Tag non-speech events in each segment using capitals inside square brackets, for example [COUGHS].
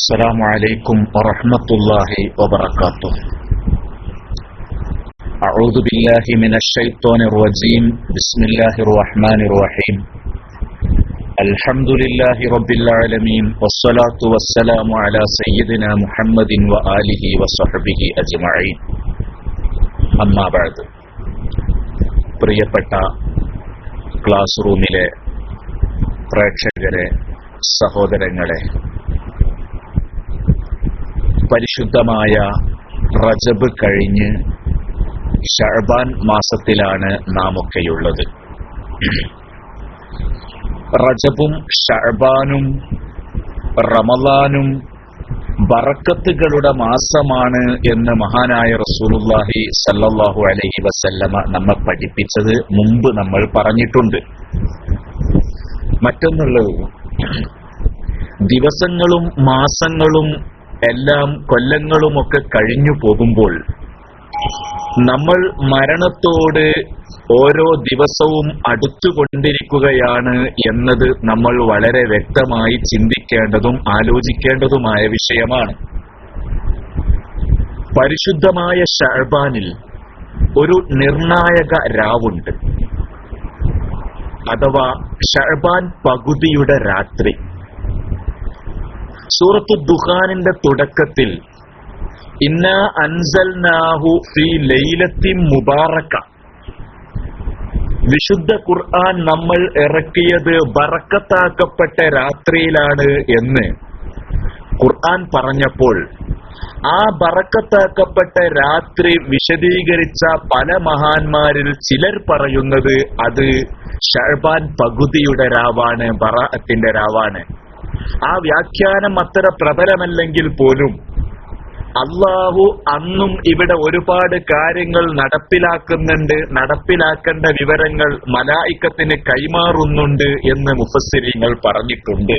السلام عليكم ورحمة الله وبركاته أعوذ بالله من الشيطان الرجيم بسم الله الرحمن الرحيم الحمد لله رب العالمين والصلاة والسلام على سيدنا محمد وآله وصحبه أجمعين أما بعد പ്രിയപ്പെട്ട ക്ലാസ് റൂമിലെ പ്രേക്ഷകരെ സഹോദരങ്ങളെ പരിശുദ്ധമായ റജബ് കഴിഞ്ഞ് ഷർബാൻ മാസത്തിലാണ് നാം ഒക്കെയുള്ളത് റജബും ഷർബാനും റമലാനും ബറക്കത്തുകളുടെ മാസമാണ് എന്ന് മഹാനായ റസൂലുല്ലാഹി സല്ലാഹു അലഹി വസല്ലമ നമ്മെ പഠിപ്പിച്ചത് മുമ്പ് നമ്മൾ പറഞ്ഞിട്ടുണ്ട്. മറ്റൊന്നുള്ളത് ദിവസങ്ങളും മാസങ്ങളും എല്ലാം കൊല്ലങ്ങളുമൊക്കെ കഴിഞ്ഞു പോകുമ്പോൾ നമ്മൾ മരണത്തോട് ഓരോ ദിവസവും അടുത്തുകൊണ്ടിരിക്കുകയാണ് എന്നത് നമ്മൾ വളരെ വ്യക്തമായി ചിന്തിക്കേണ്ടതും ആലോചിക്കേണ്ടതുമായ വിഷയമാണ്. പരിശുദ്ധമായ ഷർബാനിൽ ഒരു നിർണായക രാവുണ്ട്. അഥവാ ഷർബാൻ പകുതിയുടെ രാത്രി. സൂറത്തു ദുഖാനിന്റെ തുടക്കത്തിൽ ഇന്ന അൻസൽനാഹു ഫി ലൈലത്തി മുബാറക്ക. വിശുദ്ധ ഖുർആൻ നമ്മൾ ഇറക്കിയത് ബറക്കത്താക്കപ്പെട്ട രാത്രിയിലാണ് എന്ന് ഖുർആൻ പറഞ്ഞപ്പോൾ ആ ബറക്കത്താക്കപ്പെട്ട രാത്രി വിശദീകരിച്ച പല മഹാന്മാരിൽ ചിലർ പറയുന്നത് അത് ഷഹബാൻ പകുതിയുടെ രാവാണ് ബറാഅത്തിന്റെ രാവാണ്. ആ വ്യാഖ്യാനം അത്ര പ്രബലമല്ലെങ്കിൽ പോലും അള്ളാഹു അന്നും ഇവിടെ ഒരുപാട് കാര്യങ്ങൾ നടപ്പിലാക്കുന്നുണ്ട് നടപ്പിലാക്കേണ്ട വിവരങ്ങൾ മലായിക്കത്തിന് കൈമാറുന്നുണ്ട് എന്ന് മുഫസ്സിരിങ്ങൾ പറഞ്ഞിട്ടുണ്ട്.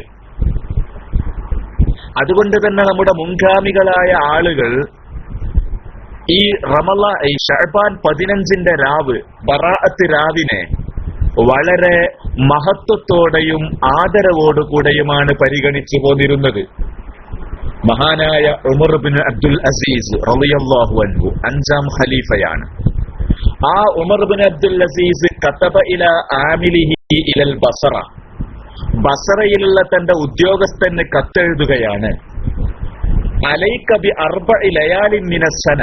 അതുകൊണ്ട് തന്നെ നമ്മുടെ മുൻഗാമികളായ ആളുകൾ ഈ റമല ഈ ഷഹബാൻ പതിനഞ്ചിന്റെ രാവ് ബറാഅത്ത് രാവിനെ വളരെ മഹത്വത്തോടെയും ആദരവോടുകൂടെയുമാണ് പരിഗണിച്ചു പോന്നിരുന്നത്. മഹാനായ ഉമർ ബിൻ അബ്ദുൽ അസീസ് റളിയല്ലാഹു അൻഹു അഞ്ചാം ഖലീഫയാണ്. ആ ഉമർ ബിൻ അബ്ദുൽ അസീസ് കത്തബ ഇല ആമിലിഹി ബസറ. ബസറയിലുള്ള തന്റെ ഉദ്യോഗസ്ഥന് കത്തെഴുതുകയാണ്. അലൈക്കബി അർബ ഇലയാലിൻ മിനസന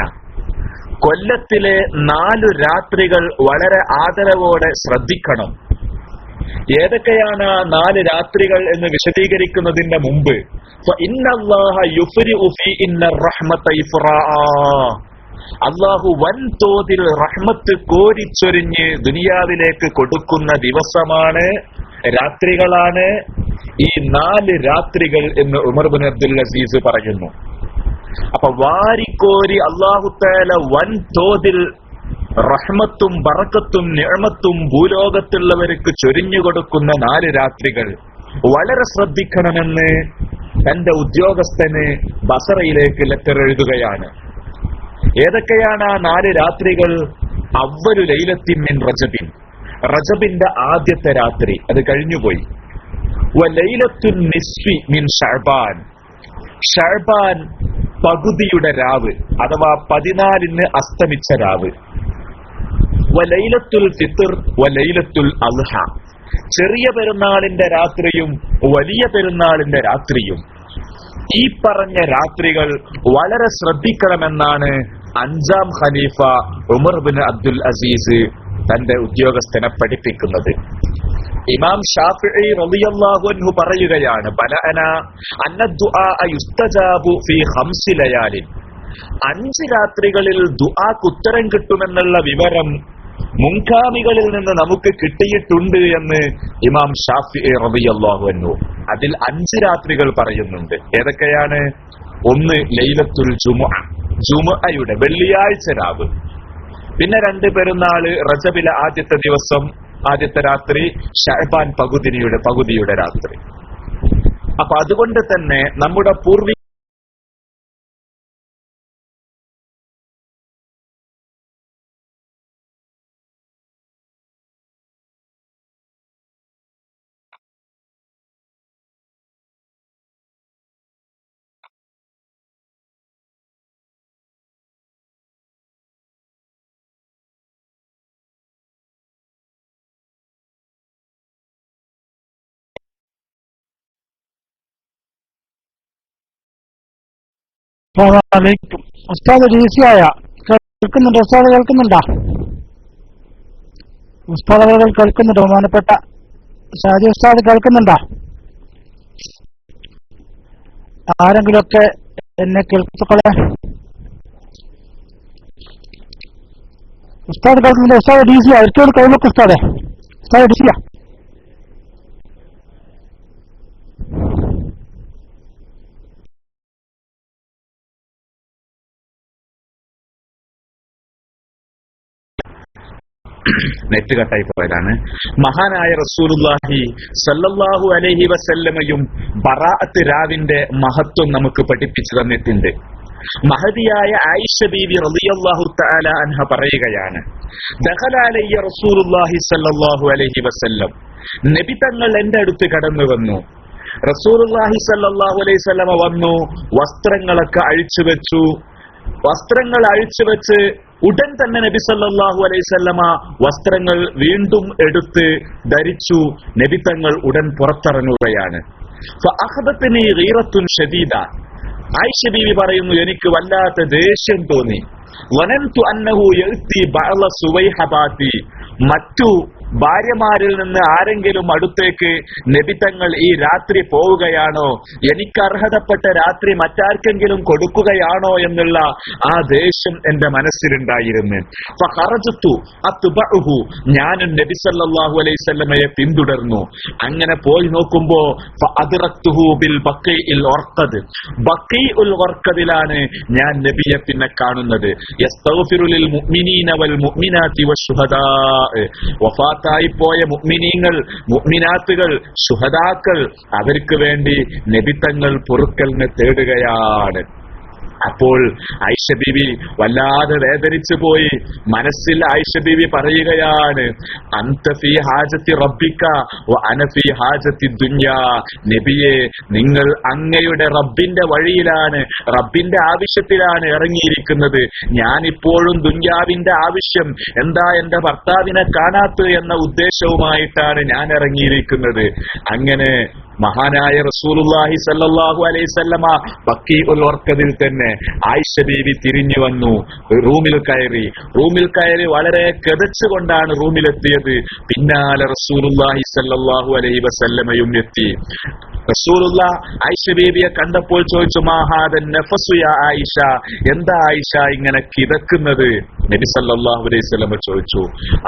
കൊല്ലത്തിലെ നാലു രാത്രികൾ വളരെ ആദരവോടെ ശ്രദ്ധിക്കണം. ഏതൊക്കെയാണ് ആ നാല് രാത്രികൾ എന്ന് വിശദീകരിക്കുന്നതിന്റെ മുമ്പ്? അള്ളാഹു വൻതോതിൽ റഹ്മത്ത് കോരിച്ചൊരിഞ്ഞ് ദുനിയാവിലേക്ക് കൊടുക്കുന്ന ദിവസമാണ് രാത്രികളാണ്. ഈ നാല് രാത്രികൾ എന്ന് ഉമർ ബിൻ അബ്ദുൽ അസീസ് പറയുന്നു. അപ്പൊ വാരിക്കോരി അള്ളാഹുത്താല വൻ തോതിൽ റഹ്മത്തും ബറക്കത്തും നിഴമത്തും ഭൂലോകത്തുള്ളവർക്ക് ചൊരിഞ്ഞു കൊടുക്കുന്ന നാല് രാത്രികൾ. വളരെ ശ്രദ്ധിക്കണമെന്ന് തന്റെ ഉദ്യോഗസ്ഥന് ബസറയിലേക്ക് ലെറ്റർ എഴുതുകയാണ്. ഏതൊക്കെയാണ് ആ നാല് രാത്രികൾ? അവരു ലൈലത്തിൻ മിൻ റജബിൻ. റജബിന്റെ ആദ്യത്തെ രാത്രി അത് കഴിഞ്ഞുപോയി. ലൈലത്തുൻ നിസ്ഫി മിൻ ഷർബാൻ ഷർബാൻ പകുതിയുടെ രാവ് അഥവാ പതിനാലിന് അസ്തമിച്ച രാവ്. വലൈലത്തുൽ ഫിത്തർ വലൈലത്തുൽ അൽഹ. ചെറിയ പെരുന്നാളിന്റെ രാത്രിയും വലിയ പെരുന്നാളിന്റെ രാത്രിയും. ഈ പറഞ്ഞ രാത്രികൾ വളരെ ശ്രദ്ധിക്കണമെന്നാണ് അഞ്ചാം ഖലീഫ ഉമർ ബിൻ അബ്ദുൽ അസീസ് തന്റെ ഉദ്യോഗസ്ഥനെ പഠിപ്പിക്കുന്നത്. ഇമാം ഷാഫിഇ റളിയല്ലാഹു അൻഹു പറയുകയാണ് ബലഅന യുസ്തജാബു ഫീ ഖംസി ലയാലിൻ. അഞ്ച് രാത്രികളിൽ ദുആക്ക് ഉത്തരം കിട്ടുമെന്നുള്ള വിവരം മുൻഗാമികളിൽ നിന്ന് നമുക്ക് കിട്ടിയിട്ടുണ്ട് എന്ന് ഇമാം ഷാഫി റളിയല്ലാഹു അൻഹു അതിൽ അഞ്ച് രാത്രികൾ പറയുന്നുണ്ട്. ഏതൊക്കെയാണ്? ഒന്ന് ലൈലത്തുൽ ജുമുഅ ജുമുഅയുടെ വെള്ളിയാഴ്ച രാവ്. പിന്നെ രണ്ട് പെരുന്നാൾ റജബിലെ ആദ്യത്തെ ദിവസം ആദ്യത്തെ രാത്രി ഷഹബാൻ പകുതിനിയുടെ പകുതിയുടെ രാത്രി. അപ്പൊ അതുകൊണ്ട് തന്നെ നമ്മുടെ പൂർവി അസ്സാമലൈക്കും ഉസ്താദ് ഈസിയായ കേൾക്കുന്നുണ്ട്? ഉസ്താദ് കേൾക്കുന്നുണ്ടാ? ഉസ്താദ് കേൾക്കുന്നുണ്ട്? ബഹുമാനപ്പെട്ട ഷാജി ഉസ്താദ് കേൾക്കുന്നുണ്ടാ? ആരെങ്കിലുമൊക്കെ എന്നെ കേൾപ്പിക്കളെ ഉസ്താദ് കേൾക്കുന്നുണ്ട്? ഉസ്താദ് ഡി സി ആയിരിക്കും കൈവക്ക് ഉസ്താദേ. ഉസ്താദ് ഡി സിയാ [COUGHS] നെറ്റ് കട്ടായി പോയതാണ്. മഹാനായ റസൂലുള്ളാഹി സല്ലല്ലാഹു അലൈഹി വസല്ലമയും ബറാഅത്ത് രാവിന്റെ മഹത്വം നമുക്ക് പഠിപ്പിച്ചു തന്നിട്ടുണ്ട്. മഹതിയായ ആയിഷ ബീവി റളിയല്ലാഹു തആല അൻഹ പറയുകയാണ് ദഖല അലയ്യ റസൂലുള്ളാഹി സല്ലല്ലാഹു അലൈഹി വസല്ലം. നബി തങ്ങൾ എന്റെ അടുത്ത് കടന്നു വന്നു. റസൂലുള്ളാഹി സല്ലല്ലാഹു അലൈഹി വസല്ലമ വന്നു വസ്ത്രങ്ങളൊക്കെ അഴിച്ചു വെച്ചു. വസ്ത്രങ്ങൾ അഴിച്ചു വെച്ച് ഉടൻ തന്നെ നബി സല്ലാഹു അലൈഹി വസല്ലമ വസ്ത്രങ്ങൾ വീണ്ടും എടുത്ത് ധരിച്ചു. നബി തങ്ങൾ ഉടൻ പുറത്തിറങ്ങുകയാണ്. ഷദീദ. ആയിഷ ബീവി പറയുന്നു എനിക്ക് വല്ലാത്ത ദേഷ്യം തോന്നി. വനന്തു അന്നഹു മറ്റു ഭാര്യമാരിൽ നിന്ന് ആരെങ്കിലും അടുത്തേക്ക് നബിതങ്ങൾ ഈ രാത്രി പോവുകയാണോ? എനിക്ക് അർഹതപ്പെട്ട രാത്രി മറ്റാർക്കെങ്കിലും കൊടുക്കുകയാണോ എന്നുള്ള ആ ദേഷ്യം എന്റെ മനസ്സിലുണ്ടായിരുന്നു. ഫഖറജത്തു തുബഹു ഞാനും നബി സല്ലല്ലാഹു അലൈഹി വസല്ലമയെ പിന്തുടർന്നു. അങ്ങനെ പോയി നോക്കുമ്പോ ാണ് ഞാൻ നബിയെ പിന്നെ കാണുന്നത്. ലിൽ മുഗ്മിനീങ്ങൾ മുഗ്മിനാത്തുകൾ സുഹദാക്കൾ അവർക്ക് വേണ്ടി നബിത്തങ്ങൾ പൊറുക്കലിനെ തേടുകയാണ്. അപ്പോൾ ആയിഷ വല്ലാതെ വേദനിച്ചു പോയി. മനസ്സിൽ ആയിഷ പറയുകയാണ് നബിയെ നിങ്ങൾ അങ്ങയുടെ റബ്ബിന്റെ വഴിയിലാണ് റബ്ബിന്റെ ആവശ്യത്തിലാണ് ഇറങ്ങിയിരിക്കുന്നത്. ഞാൻ ഇപ്പോഴും ദുന്യാവിന്റെ ആവശ്യം എന്താ എന്റെ ഭർത്താവിനെ കാണാത്തത് എന്ന ഉദ്ദേശവുമായിട്ടാണ് ഞാൻ ഇറങ്ങിയിരിക്കുന്നത്. അങ്ങനെ മഹാനായ റസൂലുള്ളാഹി സല്ലാഹു അലൈഹി വസല്ലമ ബക്കീഉൽ വർക്കദിൽ തന്നെ ആയിഷ ബീവി തിരിഞ്ഞു വന്നു. റൂമിൽ കയറി. റൂമിൽ കയറി വളരെ കെതച്ചുകൊണ്ടാണ് റൂമിലെത്തിയത്. പിന്നാലെ റസൂലുള്ളാഹി സല്ലാഹു അലൈ വസല്ലമയും എത്തി. റസൂലുള്ള ആയിഷ ബീവിയെ കണ്ടപ്പോൾ ചോദിച്ചു മാഹാദൻ ആയിഷ? എന്താ ആയിഷ ഇങ്ങനെ കിതക്കുന്നത്? നബി സല്ലാഹു അലൈഹി വസല്ലമ ചോദിച്ചു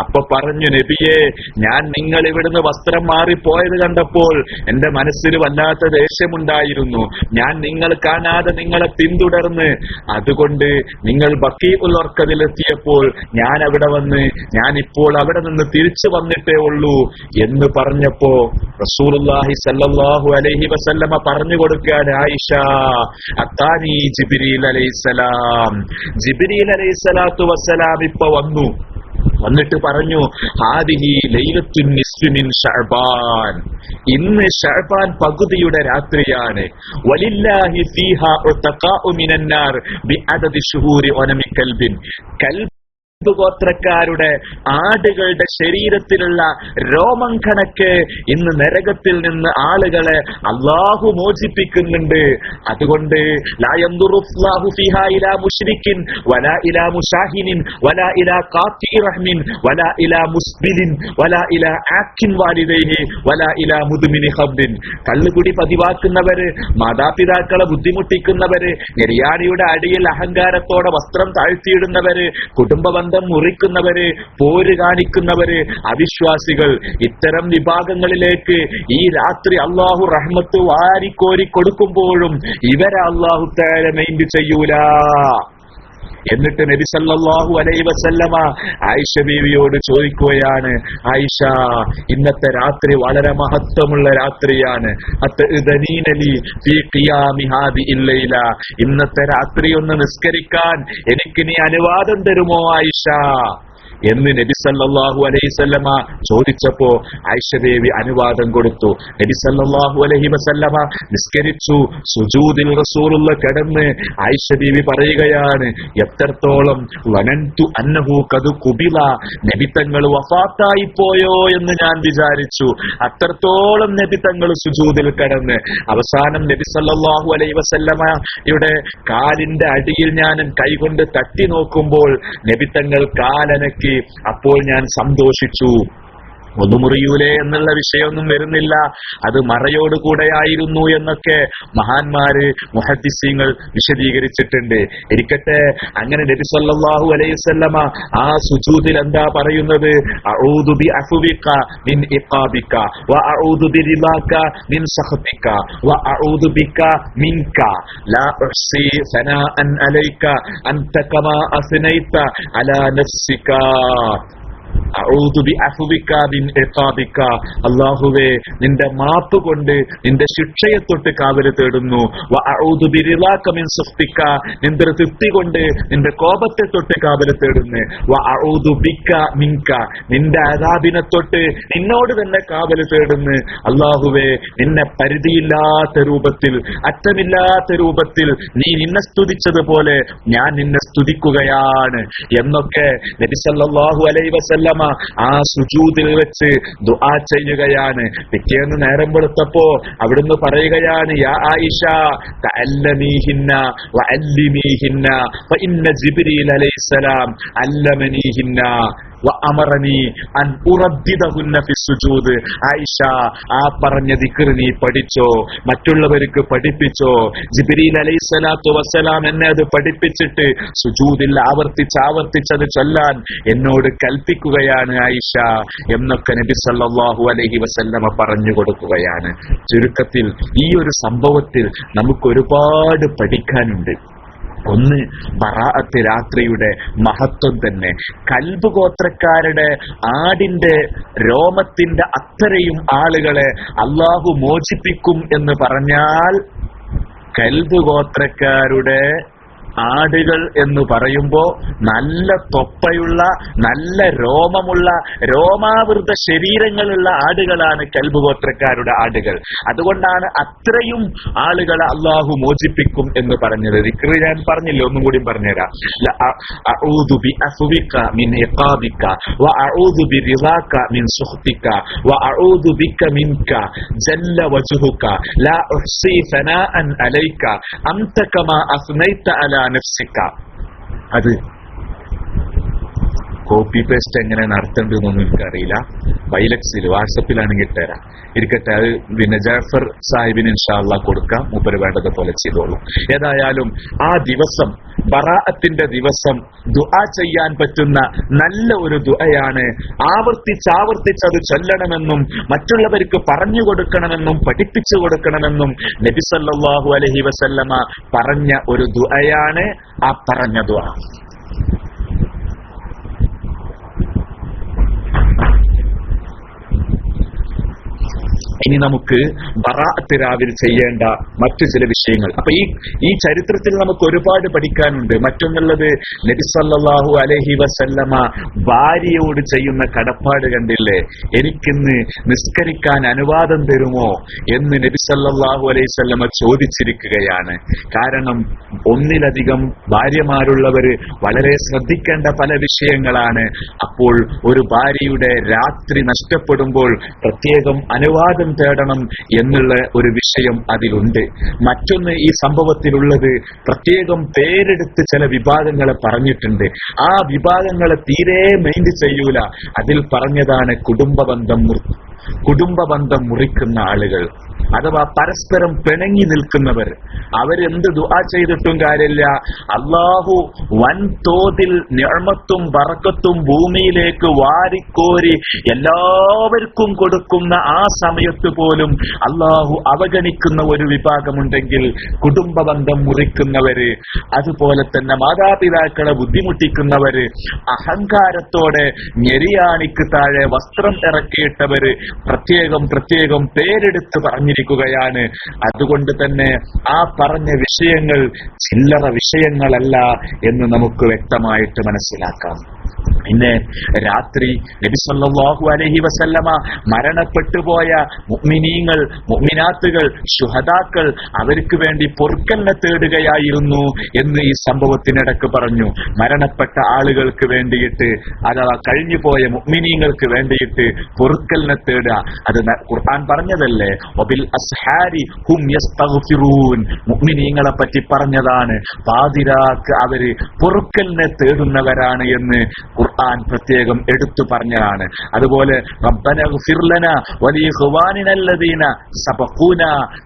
അപ്പൊ പറഞ്ഞു നബിയെ ഞാൻ നിങ്ങൾ ഇവിടുന്ന് വസ്ത്രം മാറി പോയത് കണ്ടപ്പോൾ എന്റെ മനസ്സിൽ വല്ലാത്ത ദേഷ്യമുണ്ടായിരുന്നു. ഞാൻ നിങ്ങൾ കാണാതെ നിങ്ങളെ പിന്തുടർന്ന് അതുകൊണ്ട് നിങ്ങൾ ബക്കീ ഉള്ളർക്കതിലെത്തിയപ്പോൾ ഞാൻ അവിടെ വന്ന് ഞാൻ ഇപ്പോൾ അവിടെ നിന്ന് തിരിച്ചു വന്നിട്ടേ ഉള്ളൂ എന്ന് പറഞ്ഞപ്പോ റസൂലുള്ളാഹി സല്ലാഹു അലൈഹി വസല്ലമ പറഞ്ഞു കൊടുക്കാൻ ആയിഷ അത്താനി ജിബ്രീൽ അലൈഹിസ്സലാം ജിബ്രീൽ അലൈഹിസ്സലാത്തു വസ്സലാം ഇപ്പൊ വന്നു. വന്നിട്ട് പറഞ്ഞു ഹാദിഹി ലൈലത്തുൻ നിസ്ഫി ഷഅബാൻ. ഇന്ന് ഷഅബാൻ പകുതിയുടെ രാത്രിയാണ്. വലില്ലാഹി ഫീഹാ ഉതഖാഉ മിനന്നാർ ബിഅദദി ശുഹൂരി ഒനമി കൽബിൻ. കൽബ് ഗോത്രക്കാരുടെ ആടുകളുടെ ശരീരത്തിലുള്ള രോമം കണക്ക് ഇന്ന് നരകത്തിൽ നിന്ന് ആളുകളെ അള്ളാഹു മോചിപ്പിക്കുന്നുണ്ട്. അതുകൊണ്ട് കള്ളുകുടി പതിവാക്കുന്നവര് മാതാപിതാക്കളെ ബുദ്ധിമുട്ടിക്കുന്നവര് നെരിയാണിയുടെ അടിയിൽ അഹങ്കാരത്തോടെ വസ്ത്രം താഴ്ത്തിയിടുന്നവര് കുടുംബ ബന്ധം മുറിക്കുന്നവര് പോര് കാണിക്കുന്നവര് അവിശ്വാസികൾ. ഇത്തരം വിഭാഗങ്ങളിലേക്ക് ഈ രാത്രി അള്ളാഹു റഹ്മത്ത് വാരിക്കോരി കൊടുക്കുമ്പോഴും ഇവരെ അള്ളാഹു തേര മൈൻഡ് ചെയ്യൂല. എന്നിട്ട് നബി സല്ലല്ലാഹു അലൈഹി വസല്ലമ ആയിഷ ബീവിയോട് ചോദിക്കുകയാണ് ആയിഷ ഇന്നത്തെ രാത്രി വളരെ മഹത്വമുള്ള രാത്രിയാണ്. ഇന്നത്തെ രാത്രി ഒന്ന് നിസ്കരിക്കാൻ എനിക്ക് നീ അനുവാദം തരുമോ ആയിഷ? എന്ന് നബി വസല്ലമ ചോദിച്ചപ്പോ ആയിഷദേവി അനുവാദം കൊടുത്തു. നബി സല്ലല്ലാഹു അലൈഹി വസല്ലമ നിസ്കരിച്ചു സുജൂദിൽ റസൂലുള്ള കിടന്ന് ആയിഷദേവി പറയുകയാണ് എത്രത്തോളം വനന്തു അന്നഹു കതു കുബില നബിത്തങ്ങൾ വഫാത്തായി പോയോ എന്ന് ഞാൻ വിചാരിച്ചു. അത്രത്തോളം നബിത്തങ്ങൾ സുജൂദിൽ കിടന്ന്. അവസാനം നബി സല്ലല്ലാഹു അലൈഹി വസല്ലമയുടെ കാലിന്റെ അടിയിൽ ഞാൻ കൈകൊണ്ട് തട്ടി നോക്കുമ്പോൾ നബിത്തങ്ങൾ കാലനക്കി അപ്പോൾ ഞാൻ സന്തോഷിച്ചു. ഒന്ന് മുറിയൂലേ എന്നുള്ള വിഷയമൊന്നും വരുന്നില്ല. അത് മറയോട് കൂടെയായിരുന്നു എന്നൊക്കെ മഹാന്മാര് മുഹദ്ദിസീങ്ങൾ വിശദീകരിച്ചിട്ടുണ്ട്. ഇരിക്കട്ടെ അങ്ങനെ നബി സല്ലല്ലാഹു അലൈഹി വസല്ലമ ആ സുജൂദിൽ എന്താ പറയുന്നത്? അഊദു ബി അഫ്വിക മിൻ ഇഖാബിക വ അഊദു ബി റിളാക മിൻ സഖതിക വ അഊദു ബിക മിൻക ലാ ഉഹ്സി സനാഅൻ അലൈക അൻത കമാ അസ്നൈത അലാ നഫ്സിക അഊദു ബി അഫ്വിക മിൻ ഇഖാബിക അല്ലാഹുവേ നിന്റെ മാപ്പ് കൊണ്ട് നിന്റെ ശിക്ഷയെ തൊട്ട് കാവൽ തേടുന്നു. നിന്റെ തൃപ്തി കൊണ്ട് നിന്റെ കോപത്തെ തൊട്ട് കാവൽ തേടുന്നു നിന്റെ അതാബിനെ തൊട്ട് നിന്നോട് തന്നെ കാവൽ തേടുന്നു. അള്ളാഹുവെ നിന്നെ പരിധിയില്ലാത്ത രൂപത്തിൽ അറ്റമില്ലാത്ത രൂപത്തിൽ നീ നിന്നെ സ്തുതിച്ചതുപോലെ ഞാൻ നിന്നെ സ്തുതിക്കുകയാണ്. എന്നൊക്കെ നബിസല്ലാഹു സല്ലല്ലാഹു അലൈഹി ആ സുജൂതിൽ വെച്ച് ദുആ ചെയ്യുകയാണ്. പിറ്റേന്ന് നേരം വെളുത്തപ്പോ അവിടുന്ന് പറയുകയാണ് യാ ആയിഷ തഅല്ലമീഹിന്ന വഅല്ലിമീഹിന്ന ഫഇന്ന ജിബ്രീൽ അലൈഹിസ്സലാം അല്ലമനീഹിന്ന. വഅമറനി അൻ സുജൂദ്. ആയിഷ ആ പറഞ്ഞ ദിക്ർ നീ പഠിച്ചോ മറ്റുള്ളവർക്ക് പഠിപ്പിച്ചോ. ജിബ്രീൽ അലൈഹിസ്സലാത്തു വസ്സലാം എന്നെ അത് പഠിപ്പിച്ചിട്ട് സുജൂദിൽ ആവർത്തിച്ച് ആവർത്തിച്ചത് ചൊല്ലാൻ എന്നോട് കൽപ്പിക്കുകയാണ് ആയിഷ എന്നൊക്കെ നബി സല്ലാഹു അലഹി വസല്ലമ പറഞ്ഞു കൊടുക്കുകയാണ്. ചുരുക്കത്തിൽ ഈ ഒരു സംഭവത്തിൽ നമുക്ക് ഒരുപാട് പഠിക്കാനുണ്ട്. ഒന്ന് ബറാഅത്ത് രാത്രിയുടെ മഹത്വം തന്നെ. കൽബ് ഗോത്രക്കാരുടെ ആടിന്റെ രോമത്തിന്റെ അത്രയും ആളുകളെ അള്ളാഹു മോചിപ്പിക്കും എന്ന് പറഞ്ഞാൽ കൽബ് ഗോത്രക്കാരുടെ ആടുകൾ എന്ന് പറയുമ്പോ നല്ല തൊപ്പയുള്ള നല്ല രോമമുള്ള രോമാവൃത ശരീരങ്ങളുള്ള ആടുകളാണ് കൽബുഗോത്രക്കാരുടെ ആടുകൾ. അതുകൊണ്ടാണ് അത്രയും ആളുകളെ അള്ളാഹു മോചിപ്പിക്കും എന്ന് പറഞ്ഞത്. ഇക്കറി ഞാൻ പറഞ്ഞില്ല? ഒന്നും കൂടി പറഞ്ഞുതരാം. ജല്ല വജ്ഹുക ലാ ഉഹ്സി സനാഅൻ അലൈക അൻത കമാ അസ്നൈത അലാ നഫ്സിക അത് കോപ്പി പേസ്റ്റ് എങ്ങനെ നടത്തേണ്ടതെന്നൊന്നും എനിക്കറിയില്ല. വൈലക്സിൽ വാട്സപ്പിലാണെങ്കിൽ തരാം ഇരിക്കട്ടെ അത് പിന്നെ ജാഫർ സാഹിബിന് ഇൻഷാല്ല കൊടുക്കാം. മുപ്പര് വേണ്ടത് പോലെ ചെയ്തോളൂ. ഏതായാലും ആ ദിവസം ബറാഅത്തിന്റെ ദിവസം ദുആ ചെയ്യാൻ പറ്റുന്ന നല്ല ഒരു ദുആയാണ്. ആവർത്തിച്ച് അത് ചൊല്ലണമെന്നും മറ്റുള്ളവർക്ക് പറഞ്ഞു കൊടുക്കണമെന്നും പഠിപ്പിച്ചു കൊടുക്കണമെന്നും നബിസല്ലാഹു അലൈഹി വസല്ലമ പറഞ്ഞ ഒരു ദുആയാണ് ആ പറഞ്ഞ ദുആ. ഇനി നമുക്ക് ബറാഅത്ത് രാവിൽ ചെയ്യേണ്ട മറ്റു ചില വിഷയങ്ങൾ. അപ്പൊ ഈ ഈ ചരിത്രത്തിൽ നമുക്ക് ഒരുപാട് പഠിക്കാനുണ്ട്. മറ്റൊന്നുള്ളത് നബിസല്ലാഹു അലഹി വസല്ലമ ഭാര്യയോട് ചെയ്യുന്ന കടപ്പാട് കണ്ടില്ലേ? എനിക്കിന്ന് നിസ്കരിക്കാൻ അനുവാദം തരുമോ എന്ന് നബിസല്ലാഹു അലൈഹി സ്വല്ലമ ചോദിച്ചിരിക്കുകയാണ്. കാരണം ഒന്നിലധികം ഭാര്യമാരുള്ളവര് വളരെ ശ്രദ്ധിക്കേണ്ട പല വിഷയങ്ങളാണ്. അപ്പോൾ ഒരു ഭാര്യയുടെ രാത്രി നഷ്ടപ്പെടുമ്പോൾ പ്രത്യേകം അനുവാദം തേടണം എന്നുള്ള ഒരു വിഷയം അതിലുണ്ട്. മറ്റൊന്ന് ഈ സംഭവത്തിലുള്ളത് പ്രത്യേകം പേരെടുത്ത് ചില വിഭാഗങ്ങളെ പറഞ്ഞിട്ടുണ്ട്. ആ വിഭാഗങ്ങളെ തീരെ മൈൻഡ് ചെയ്യൂല. അതിൽ പറഞ്ഞതാണ് കുടുംബ ബന്ധം കുടുംബ ബന്ധം മുറിക്കുന്ന ആളുകൾ. അഥവാ പരസ്പരം പിണങ്ങി നിൽക്കുന്നവർ അവരെന്ത് ദുആ ചെയ്തിട്ടും കാര്യമില്ല. അള്ളാഹു വൻതോതിൽ ഞമത്തും പറക്കത്തും ഭൂമിയിലേക്ക് വാരിക്കോരി എല്ലാവർക്കും കൊടുക്കുന്ന ആ സമയത്ത് പോലും അള്ളാഹു അവഗണിക്കുന്ന ഒരു വിഭാഗമുണ്ടെങ്കിൽ കുടുംബ ബന്ധം മുറിക്കുന്നവര് അതുപോലെ തന്നെ മാതാപിതാക്കളെ ബുദ്ധിമുട്ടിക്കുന്നവര് അഹങ്കാരത്തോടെ ഞെരിയാണിക്ക് താഴെ വസ്ത്രം ഇറക്കിയിട്ടവര് പ്രത്യേകം പ്രത്യേകം പേരെടുത്ത് പറഞ്ഞിരിക്കുകയാണ് അതുകൊണ്ട് തന്നെ ആ പറഞ്ഞ വിഷയങ്ങൾ ചില്ലറ വിഷയങ്ങളല്ല എന്ന് നമുക്ക് വ്യക്തമായിട്ട് മനസ്സിലാക്കാം. പിന്നെ രാത്രി നബി അലഹി വസല്ലമ മരണപ്പെട്ടുപോയ മുഅ്മിനീങ്ങൾ മുഅ്മിനാത്തുകൾ ശുഹദാക്കൾ അവർക്ക് വേണ്ടി പൊറുക്കലിനെ തേടുകയായിരുന്നു എന്ന് ഈ സംഭവത്തിനിടക്ക് പറഞ്ഞു. മരണപ്പെട്ട ആളുകൾക്ക് വേണ്ടിയിട്ട് അഥവാ കഴിഞ്ഞുപോയ മുഗ്മിനീങ്ങൾക്ക് വേണ്ടിയിട്ട് പൊറുക്കലിനെ തേടുക. അത് ഖുർആൻ പറഞ്ഞതല്ലേ? ഒബിൽ അസ്ഹാരി ഹും മുഅ്മിനീങ്ങളെ പറ്റി പറഞ്ഞതാണ്. പാതിരാക്ക് അവർ പൊറുക്കലിനെ തേടുന്നവരാണ് എന്ന് പ്രത്യേകം എടുത്തു പറഞ്ഞതാണ്. അതുപോലെ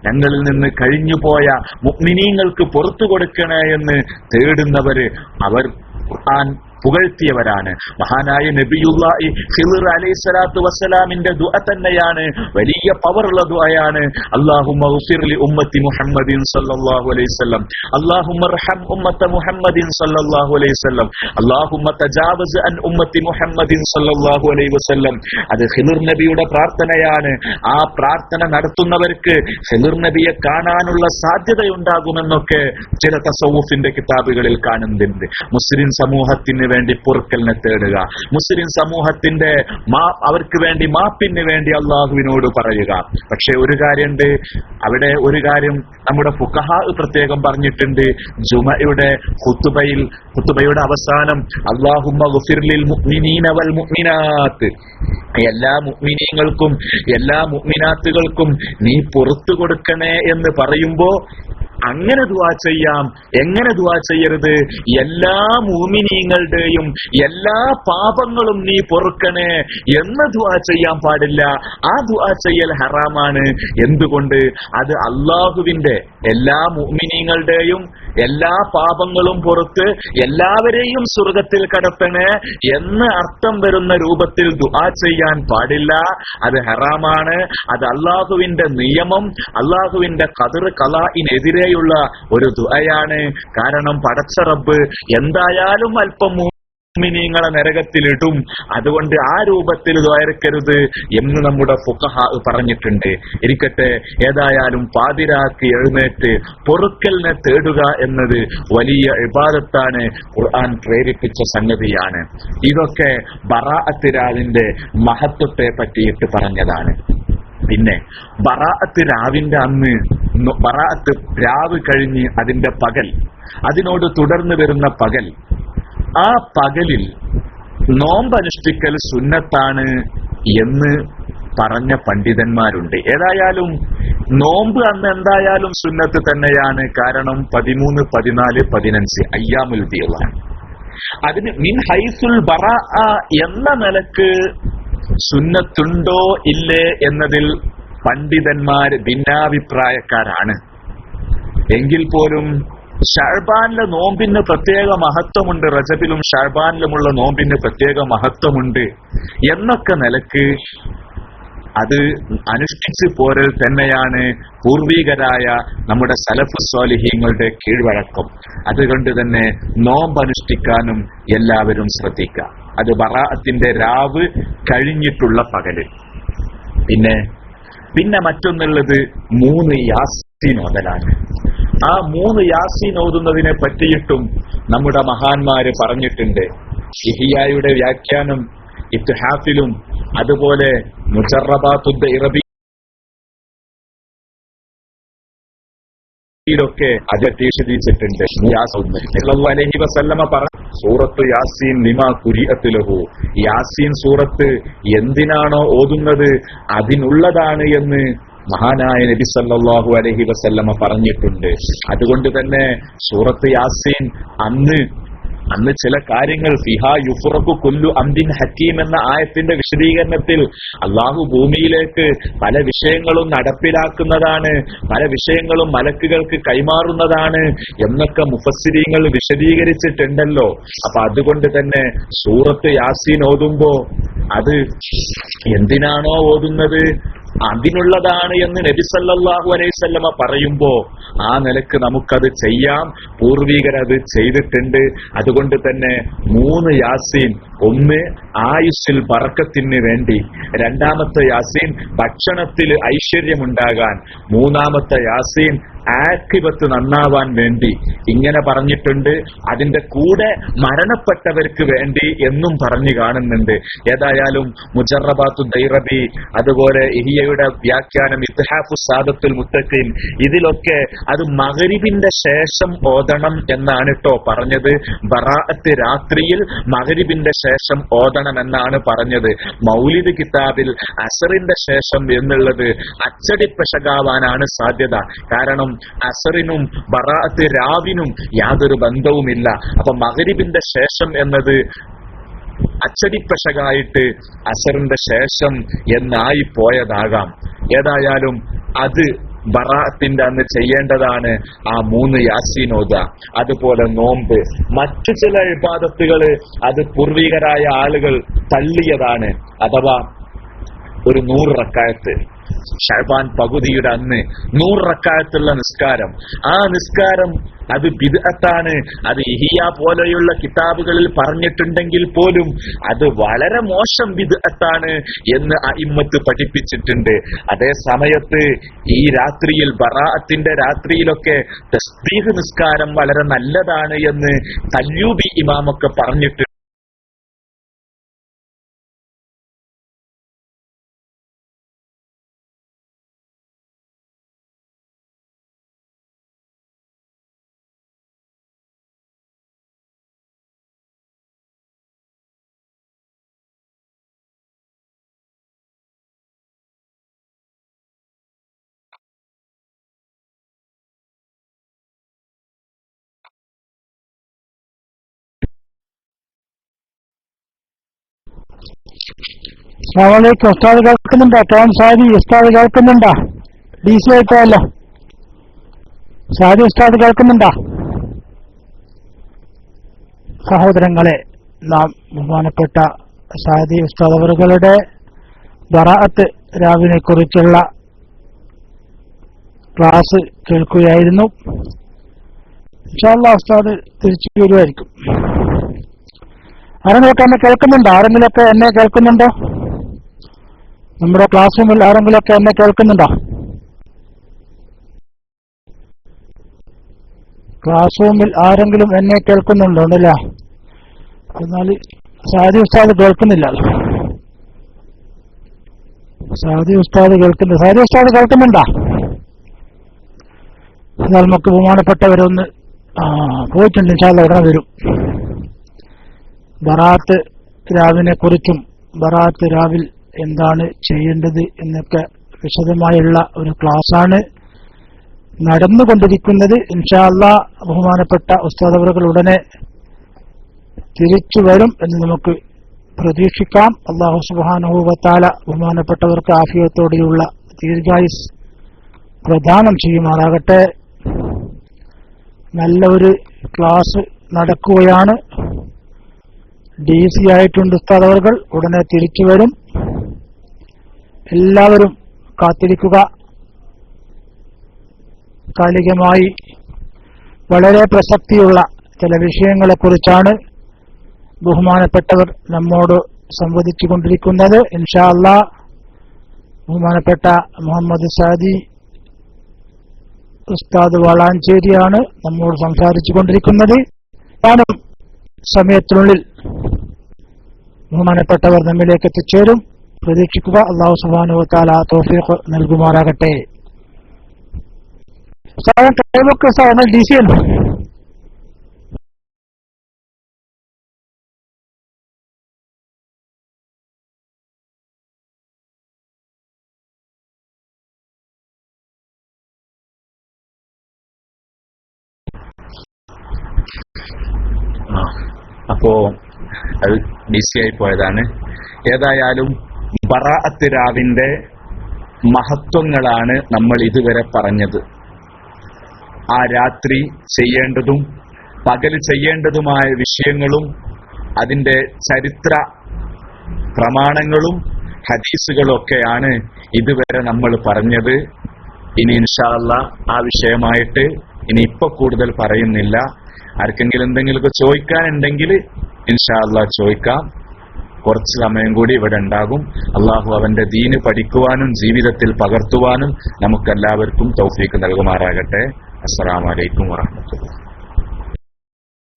ഞങ്ങളിൽ നിന്ന് കഴിഞ്ഞുപോയ മുഅ്മിനീങ്ങൾക്ക് പുറത്തു കൊടുക്കണേ എന്ന് തേടുന്നവര് അവർ ഖുർആൻ പുകഴ്ത്തിയവരാണ്. മഹാനായ നബിയുല്ലാഹി ഖിളിർ അലൈഹി സ്വലാത്തു വസ്സലാമിന്റെ ദുആ തന്നെയാണ്. വലിയ പവറുള്ള ദുആയാണ്. അല്ലാഹുമ്മ ഗ്ഫിർ ഉമ്മത്തി മുഹമ്മദിൻ സല്ലല്ലാഹു അലൈഹി വസല്ലം. അല്ലാഹുമ്മ റഹം ഉമ്മത്ത മുഹമ്മദിൻ സല്ലല്ലാഹു അലൈഹി വസല്ലം. അല്ലാഹുമ്മ തജാവസ് അൻ ഉമ്മത്തി മുഹമ്മദിൻ സല്ലല്ലാഹു അലൈഹി വസല്ലം. അത് ഖിളിർ നബിയുടെ പ്രാർത്ഥനയാണ്. ആ പ്രാർത്ഥന നടത്തുന്നവർക്ക് ഖിളിർ നബിയെ കാണാനുള്ള സാധ്യതയുണ്ടാകുമെന്നൊക്കെ ചില തസവുഫിന്റെ കിതാബുകളിൽ കാണുന്നുണ്ട്. മുസ്ലിം സമൂഹത്തിന് വേണ്ടി പൊറുക്കലിനെ തേടുക. മുസ്ലിം സമൂഹത്തിന്റെ അവർക്ക് വേണ്ടി മാപ്പിന് വേണ്ടി അള്ളാഹുവിനോട് പറയുക. പക്ഷെ ഒരു കാര്യമുണ്ട് അവിടെ ഒരു കാര്യം നമ്മുടെ ഫുഖഹ പ്രത്യേകം പറഞ്ഞിട്ടുണ്ട്. ജുമയുടെ ഹുത്തുബയിൽ ഹുത്തുബയുടെ അവസാനം മുഅ്മിനാത്ത്. എല്ലാ മുഗ്മിനീങ്ങൾക്കും എല്ലാ മുഗ്മിനാത്തുകൾക്കും നീ പുറത്തു കൊടുക്കണേ എന്ന് പറയുമ്പോ അങ്ങനെ ദുവാ ചെയ്യാം എങ്ങനെ ദുവാ ചെയ്യരുത്? എല്ലാ മൂമിനീങ്ങളുടെയും എല്ലാ പാപങ്ങളും നീ പൊറുക്കണേ എന്ന് ദുവാ ചെയ്യാൻ പാടില്ല. ആ ദുവാ ചെയ്യൽ ഹറാമാണ്. എന്തുകൊണ്ട്? അത് അള്ളാഹുവിന്റെ എല്ലാ മുഅ്മിനീങ്ങളുടെയും എല്ലാ പാപങ്ങളും പുറത്ത് എല്ലാവരെയും സ്വർഗത്തിൽ കടത്തണേ എന്ന് അർത്ഥം വരുന്ന രൂപത്തിൽ ദുആ ചെയ്യാൻ പാടില്ല. അത് ഹറാമാണ്. അത് അള്ളാഹുവിന്റെ നിയമം അള്ളാഹുവിന്റെ കതിർ കലായിനെതിരെയുള്ള ഒരു ദുആയാണ്. കാരണം പടച്ച റബ്ബ് എന്തായാലും അല്പം മുഅ്മിനീങ്ങളെ നരകത്തിലിടും. അതുകൊണ്ട് ആ രൂപത്തിൽ ദ്വയർക്കരുത് എന്ന് നമ്മുടെ ഫുഖഹ പറഞ്ഞിട്ടുണ്ട്. ഇരിക്കട്ടെ ഏതായാലും പാതിരാക്കി എഴുന്നേറ്റ് പൊറുക്കലിനെ തേടുക എന്നത് വലിയ ഇബാദത്താണ് ഖുർആൻ പ്രേരിപ്പിച്ച സംഗതിയാണ്. ഇതൊക്കെ ബറാഅത്തിരാവിന്റെ മഹത്വത്തെ പറ്റിയിട്ട് പറഞ്ഞതാണ്. പിന്നെ ബറാഅത്ത് രാവിന്റെ അന്ന് ബറാഅത്ത് രാവ് കഴിഞ്ഞ് അതിന്റെ പകൽ അതിനോട് തുടർന്ന് വരുന്ന പകൽ ആ പകലിൽ നോമ്പനുഷ്ഠിക്കൽ സുന്നത്താണ് എന്ന് പറഞ്ഞ പണ്ഡിതന്മാരുണ്ട്. ഏതായാലും നോമ്പ് അന്ന് എന്തായാലും സുന്നത്ത് തന്നെയാണ്. കാരണം പതിമൂന്ന് പതിനാല് പതിനഞ്ച് അയ്യാമുൽ ബിയലാണ് അതിന് മിൻ ഹൈസുൽ ബറ എന്ന നിലയ്ക്ക് സുന്നത്തുണ്ടോ ഇല്ലേ എന്നതിൽ പണ്ഡിതന്മാർ ഭിന്നാഭിപ്രായക്കാരാണ്. എങ്കിൽ പോലും ഷാഴ്ബാനിലെ നോമ്പിന് പ്രത്യേക മഹത്വമുണ്ട് റജബിലും ഷാർബാനിലുമുള്ള നോമ്പിന് പ്രത്യേക മഹത്വമുണ്ട് എന്നൊക്കെ നിലയ്ക്ക് അത് അനുഷ്ഠിച്ചു പോരൽ തന്നെയാണ് പൂർവികരായ നമ്മുടെ സലഫ് സ്വാലിഹീങ്ങളുടെ കീഴ്വഴക്കം. അതുകൊണ്ട് തന്നെ നോമ്പ് അനുഷ്ഠിക്കാനും എല്ലാവരും ശ്രദ്ധിക്കുക അത് ബറാഅത്തിന്റെ രാവ് കഴിഞ്ഞിട്ടുള്ള പകൽ. പിന്നെ പിന്നെ മറ്റൊന്നുള്ളത് മൂന്ന് യാസീൻ ഓതലാണ് ആ മൂന്ന് യാസീൻ ഓതുന്നതിനെ പറ്റിയിട്ടും നമ്മുടെ മഹാന്മാര് പറഞ്ഞിട്ടുണ്ട്. ഇഹിയായുടെ വ്യാഖ്യാനം ഇത്ഹാഫിലും അതുപോലെ മുജറബാത്തുദ്ദ ഇറബി ൊക്കെ അത് വിശദീകരിച്ചിട്ടുണ്ട് അലഹി അലൈഹി വസല്ലമ പറഞ്ഞു സൂറത്ത് യാസീൻ നിമാ കുരിയത്തിലഹു യാസീൻ സൂറത്ത് എന്തിനാണോ ഓതുന്നത്? അതിനുള്ളതാണ് എന്ന് മഹാനായ നബി സല്ലാഹു അലഹി വസല്ലമ പറഞ്ഞിട്ടുണ്ട്. അതുകൊണ്ട് തന്നെ സൂറത്ത് യാസീൻ അന്ന് അന്ന് ചില കാര്യങ്ങൾ ഫിഹാ യുഫുറക്കു കൊല്ലു അംബിൻ ഹക്കീം എന്ന ആയത്തിന്റെ വിശദീകരണത്തിൽ അള്ളാഹു ഭൂമിയിലേക്ക് പല വിഷയങ്ങളും നടപ്പിലാക്കുന്നതാണ് പല വിഷയങ്ങളും മലക്കുകൾക്ക് കൈമാറുന്നതാണ് എന്നൊക്കെ മുഫസ്സിരീങ്ങൾ വിശദീകരിച്ചിട്ടുണ്ടല്ലോ. അപ്പൊ അതുകൊണ്ട് തന്നെ സൂറത്ത് യാസീൻ ഓതുമ്പോ അത് എന്തിനാണോ ഓതുന്നത്? അതിനുള്ളതാണ് എന്ന് നബി സല്ലല്ലാഹു അലൈഹി വസല്ലമ പറയുമ്പോ ആ നിലയ്ക്ക് നമുക്കത് ചെയ്യാം. പൂർവികരത് ചെയ്തിട്ടുണ്ട്. അതുകൊണ്ട് തന്നെ മൂന്ന് യാസീൻ. ഒന്ന് ആയുസ്സിൽ ബറക്കത്തിന് വേണ്ടി. രണ്ടാമത്തെ യാസീൻ ഭക്ഷണത്തിൽ ഐശ്വര്യമുണ്ടാകാൻ. മൂന്നാമത്തെ യാസീൻ ആക്കിബത്ത് നന്നാവാൻ വേണ്ടി ഇങ്ങനെ പറഞ്ഞിട്ടുണ്ട്. അതിന്റെ കൂടെ മരണപ്പെട്ടവർക്ക് വേണ്ടി എന്നും പറഞ്ഞു കാണുന്നുണ്ട്. ഏതായാലും മുജറബാത്തു ദൈറബി അതുപോലെ ഇഹിയയുടെ വ്യാഖ്യാനം ഇത്ഹാഫു സാദത്തുൽ മുത്തഖീൻ ഇതിലൊക്കെ അത് മകരിബിന്റെ ശേഷം ഓതണം എന്നാണ് കേട്ടോ പറഞ്ഞത്. ബറാഅത്ത് രാത്രിയിൽ മകരിബിന്റെ ശേഷം ഓതണം എന്നാണ് പറഞ്ഞത്. മൗലിദ് കിതാബിൽ അസറിന്റെ ശേഷം എന്നുള്ളത് അച്ചടിപ്പശകാവാനാണ് സാധ്യത. കാരണം അസറിനും ബറാത്ത് രാവിനും യാതൊരു ബന്ധവുമില്ല. അപ്പൊ മകരിബിന്റെ ശേഷം എന്നത് അച്ചടിപ്പശകായിട്ട് അസറിന്റെ ശേഷം എന്നായി പോയതാകാം. ഏതായാലും അത് ബറാത്തിന്റെ അന്ന് ചെയ്യേണ്ടതാണ് ആ മൂന്ന് യാസീനോദ. അതുപോലെ നോമ്പ്. മറ്റു ചില ഇബാദത്തുകൾ അത് പൂർവികരായ ആളുകൾ തള്ളിയതാണ്. അഥവാ ഒരു നൂറ് റക്കായത്ത്. ഷഹബാൻ പകുതിയുടെ അന്ന് നൂറക്കാലത്തുള്ള നിസ്കാരം. ആ നിസ്കാരം അത് ബിദ്അത്താണ്. അത് ഇഹിയ പോലെയുള്ള കിതാബുകളിൽ പറഞ്ഞിട്ടുണ്ടെങ്കിൽ പോലും അത് വളരെ മോശം ബിദ്അത്താണ് എന്ന് അയിമ്മത്ത് പഠിപ്പിച്ചിട്ടുണ്ട്. അതേ സമയത്ത് ഈ രാത്രിയിൽ ബറാഅത്തിന്റെ രാത്രിയിലൊക്കെ തസ്ബീഹ് നിസ്കാരം വളരെ നല്ലതാണ് എന്ന് തല്യൂബി ഇമാമൊക്കെ പറഞ്ഞിട്ട് അസ്സാമലൈക്കും ഉസ്താദ് കേൾക്കുന്നുണ്ടോ? ടോം സാദി ഉസ്താദ് കേൾക്കുന്നുണ്ടോ? ഡി സി ആയിപ്പോയല്ലോ സാദി ഉസ്താദ് കേൾക്കുന്നുണ്ടോ? സഹോദരങ്ങളെ നാം ബഹുമാനപ്പെട്ട സാദി ഉസ്താദ് അവറുകളുടെ ബറാഅത്ത് രാവിനെ കുറിച്ചുള്ള ക്ലാസ് കേൾക്കുകയായിരുന്നു. ഇൻഷാല്ല ഉസ്താദ് തിരിച്ചു വരുമായിരിക്കും. ആരെങ്കിലൊക്കെ എന്നെ കേൾക്കുന്നുണ്ടോ? ആരെങ്കിലൊക്കെ എന്നെ കേൾക്കുന്നുണ്ടോ? നമ്മുടെ ക്ലാസ് റൂമിൽ ആരെങ്കിലുമൊക്കെ എന്നെ കേൾക്കുന്നുണ്ടോ? ക്ലാസ് റൂമിൽ ആരെങ്കിലും എന്നെ കേൾക്കുന്നുണ്ടോ അല്ലേ എന്നാൽ സാദി ഉസ്താദ് കേൾക്കുന്നില്ല. സാദി ഉസ്താദ് കേൾക്കുന്നു സാദി ഉസ്താദ് കേൾക്കുന്നുണ്ടോ? എന്നാൽ നമുക്ക് ബഹുമാനപ്പെട്ടവരൊന്ന് പോയിട്ടുണ്ട്. ഇൻഷാല്ല ഉടനെ വരും. ബറാത്ത് രാവിനെ കുറിച്ചും ബറാത്ത് രാവിൽ എന്താണ് ചെയ്യേണ്ടത് എന്നൊക്കെ വിശദമായുള്ള ഒരു ക്ലാസ്സാണ് നടന്നുകൊണ്ടിരിക്കുന്നത്. ഇൻഷാല്ല ബഹുമാനപ്പെട്ട ഉസ്താദവറുകൾ ഉടനെ തിരിച്ചു വരും എന്ന് നമുക്ക് പ്രതീക്ഷിക്കാം. അള്ളാഹു സുബാനുഭവത്താല ബഹുമാനപ്പെട്ടവർക്ക് ആഫിയത്തോടെയുള്ള ദീർഘായുസ് പ്രദാനം ചെയ്യുമാറാകട്ടെ. നല്ല ഒരു ക്ലാസ് നടക്കുകയാണ്. ഡി സി ആയിട്ടുണ്ട് ഉസ്താദ് ഉടനെ തിരിച്ചു വരും. എല്ലാവരും കാത്തിരിക്കുക. കാലികമായി വളരെ പ്രസക്തിയുള്ള ചില വിഷയങ്ങളെക്കുറിച്ചാണ് ബഹുമാനപ്പെട്ടവർ നമ്മോട് സംവദിച്ചു കൊണ്ടിരിക്കുന്നത് ഇൻഷാ അല്ലാ ബഹുമാനപ്പെട്ട മുഹമ്മദ് സാദി ഉസ്താദ് വളാഞ്ചേരിയാണ് നമ്മോട് സംസാരിച്ചു കൊണ്ടിരിക്കുന്നത് സമയത്തിനുള്ളിൽ ബഹുമാനപ്പെട്ടവർ നമ്മിലേക്ക് എത്തിച്ചേരും. പ്രതീക്ഷിക്കുക. അള്ളാഹു സുബാനു താല തോഫീഖ് നൽകുമാറാകട്ടെ. സാധനം കൈവക്ക് സാധനം ഡി സി അല്ലോ? ആ, അപ്പോ അത് ബിസി ആയി പോയതാണ്. ഏതായാലും ബറാഅത്ത് രാവിന്റെ മഹത്വങ്ങളാണ് നമ്മൾ ഇതുവരെ പറഞ്ഞത്. ആ രാത്രി ചെയ്യേണ്ടതും പകൽ ചെയ്യേണ്ടതുമായ വിഷയങ്ങളും അതിന്റെ ചരിത്ര പ്രമാണങ്ങളും ഹദീസുകളും ഒക്കെയാണ് ഇതുവരെ നമ്മൾ പറഞ്ഞത്. ഇനി ഇൻഷാല്ല ആ വിഷയമായിട്ട് ഇനി ഇപ്പൊ കൂടുതൽ പറയുന്നില്ല. ആർക്കെങ്കിലും എന്തെങ്കിലുമൊക്കെ ചോദിക്കാനുണ്ടെങ്കിൽ ഇൻഷാല്ല ചോദിക്കാം. കുറച്ച് സമയം കൂടി ഇവിടെ ഉണ്ടാകും. അള്ളാഹു അവന്റെ ദീന് പഠിക്കുവാനും ജീവിതത്തിൽ പകർത്തുവാനും നമുക്കെല്ലാവർക്കും തൗഫീക്ക് നൽകുമാറാകട്ടെ. അസ്സാം വലൈക്കും വറഹമത്തുള്ള